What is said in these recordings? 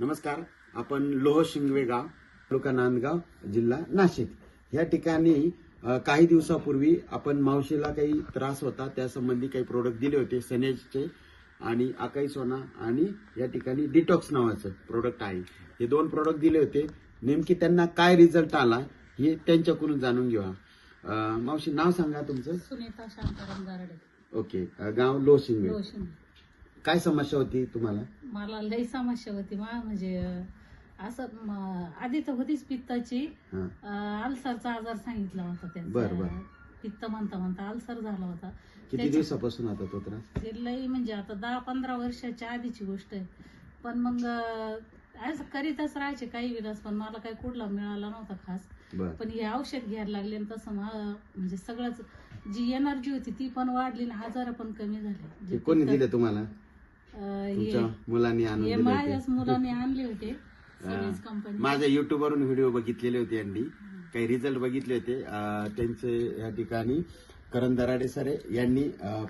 नमस्कार आपण लोह शिंगवे गाव तालुका नांदगाव जिल्हा नाशिक. या ठिकाणी काही दिवसापूर्वी आपण मावशीला काही त्रास होता त्या संबंधी काही प्रोडक्ट दिले होते सनेजचे आणि आकाई सोना आणि या ठिकाणी डिटॉक्स नावाचं प्रोडक्ट आहे. हे दोन प्रोडक्ट दिले होते. नेमकी त्यांना काय रिझल्ट आला हे त्यांच्याकडून जाणून घेऊया मावशी नाव सांगा तुमचं. सुनीता शांताराम गारडे. ओके गाव लोह शिंगवे. रोशन काय समस्या होती तुम्हाला? मला लई समस्या होती मा म्हणजे अं, असं म, आधी तर होतीच पित्ताची. हा. अं, अल्सरचा आजार सांगितला होता बर, बर. त्यांचा पित्त म्हणता म्हणता अल्सर झाला होता. किती त्याच्या- दिवसापासून आता तो त्रास? ते लई म्हणजे आता दहा पंधरा वर्षाच्या आधीची गोष्ट आहे. पण मग अं, असं करीतच राहायचे काही विलास पण मला काही कुठला मिळाला नव्हता खास. बर. पण हे औषध घ्यायला लागले आणि तसं म्हणजे सगळंच जी एनर्जी होती ती पण वाढली आणि आजार पण कमी झाले. कोणी पित्त- दिले तुम्हाला? तुमच्या मुलांनी आणून हे दिले माझ्याच होते मुलाने आणले होते कंपनी माझ्या युट्यूब वरून व्हिडिओ बघितलेले होते यांनी. काही रिझल्ट बघितले होते. अं, त्यांचे या ठिकाणी करण दराडे सर यांनी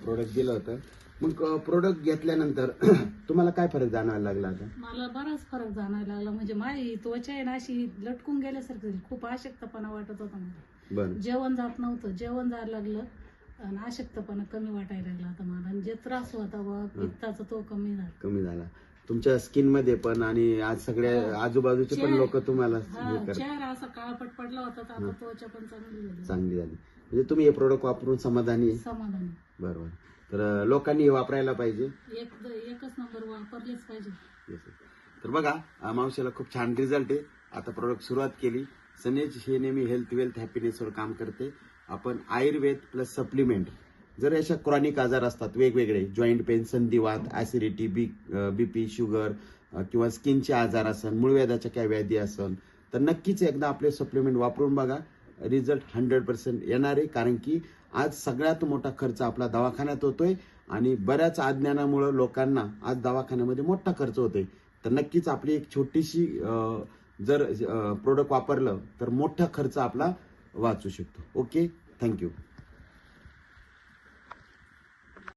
प्रोडक्ट दिलं होतं. मग प्रोडक्ट घेतल्यानंतर तुम्हाला काय फरक जाणवायला लागला आता? मला बराच फरक जाणायला लागला. म्हणजे माझी त्वचा आहे ना अशी लटकून गेल्यासारखं झाली. खूप अशक्तपणा वाटत होता मला. बरं. जेवण जात नव्हतं. जेवण जायला लागलं. आणि अशक्तपणा कमी वाटायला लागला आता मला. आणि जे त्रास होता बा पित्ताचा तो कमी झाला. कमी झाला. तुमच्या स्किनमध्ये पण आणि आज सगळ्या आजूबाजूचे पण लोक तुम्हाला हा हे करतात. चेहरा असा काळपट पडला होता तर आता त्वचा पण चांगली झाली. चांगली झाली. म्हणजे तुम्ही हे प्रोडक्ट वापरून समाधानी आहे? समाधानी. बरोबर. तर अं, लोकांनी हे वापरायला पाहिजे. एक एकच नंबर वापरलेच पाहिजे. Yes. तर बघा अं, मावशीला खूप छान रिझल्ट आहे. आता प्रोडक्ट सुरुवात केली. सनेज हे नेहमी हेल्थ वेल्थ हॅपीनेसवर काम करते. आपण आयुर्वेद प्लस सप्लिमेंट जर अशा क्रॉनिक आजार असतात वेगवेगळे जॉईंट पेन संधिवात ऍसिडिटी बी बीपी शुगर किंवा स्किनचे आजार असन मूळव्याधाच्या काय व्याधी असन तर नक्कीच एकदा आपले सप्लिमेंट वापरून बघा. रिझल्ट हंड्रेड पर्सेंट येणार आहे कारण की आज सगळ्यात मोठा खर्च आपला दवाखान्यात होतोय आणि बऱ्याच अज्ञानामुळे लोकांना आज दवाखान्यामध्ये मोठा खर्च होतोय. तर नक्कीच आपली एक छोटीशी जर प्रोडक्ट वापरलं तर मोठा खर्च आपला वाचू शकतो. Okay Thank you.